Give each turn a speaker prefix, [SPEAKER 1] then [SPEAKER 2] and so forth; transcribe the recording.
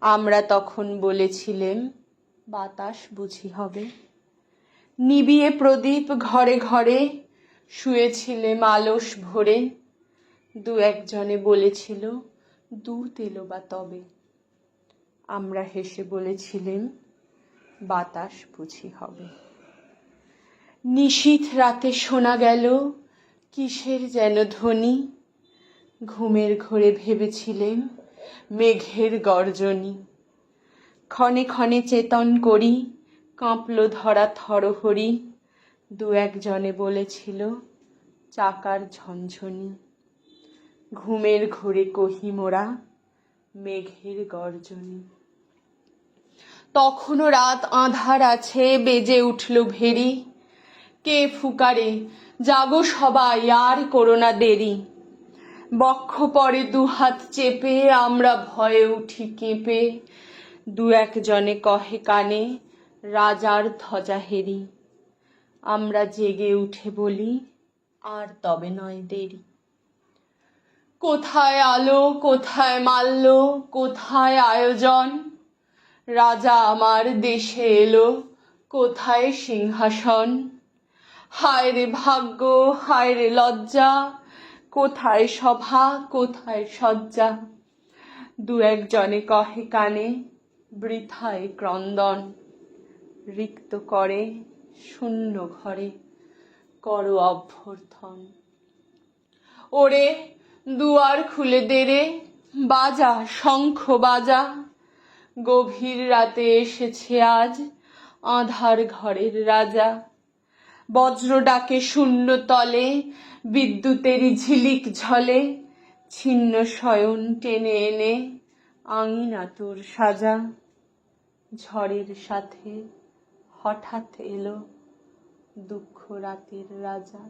[SPEAKER 1] আমরা তখন বলেছিলেম, বাতাস বুঝি হবে। নিবিয়ে প্রদীপ ঘরে ঘরে শুয়েছিলেম আলস ভরে। দু একজনে বলেছিল দু এলো বা তবে। আমরা হেসে বলেছিলেম, বাতাস বুঝি হবে। নিশীথ রাতে শোনা গেল, কিসের যেন ধ্বনি? ঘুমের ঘোরে ভেবেছিলেম মেঘের গর্জনী। ক্ষণে ক্ষণে চেতন করি, কাঁপল ধরা থরহরি। দু একজনে বলেছিল, চাকার ঝনঝনি। ঘুমের ঘোরে কহি মোরা, মেঘের গর্জনী। তখনও রাত আধার আছে, বেজে উঠল ভেরি। কে ফুকারে, জাগো সবাই, আর করোনা দেরি। বক্ষ পরে দুহাত চেপে, আমরা ভয়ে উঠি কেঁপে। দু একজনে কহে কানে, রাজার ধ্বজা হেরি। আমরা জেগে উঠে বলি, আর তবে নয় দেরি। কোথায় আলো, কোথায় মাল্য, কোথায় আয়োজন? রাজা আমার দেশে এলো, কোথায় সিংহাসন? হায় রে ভাগ্য হায় রে লজ্জা কোথায় সভা, কোথায় সজ্জা? দু একজনে কহে কানে, বৃথায় ক্রন্দন। রিক্ত করে শূন্য ঘরে, করো অভ্যর্থন। ওরে, দুয়ার খুলে দেরে বাজা, শঙ্খ বাজা। গভীর রাতে এসেছে আজ আধার ঘরের রাজা। বজ্র ডাকে শূন্য তলে, বিদ্যুতেরই ঝিলিক ঝলে, ছিন্ন শয়ন টেনে এনে আঙিনা তোর সাজা, ঝড়ের সাথে হঠাৎ এলো দুঃখ রাতের রাজা।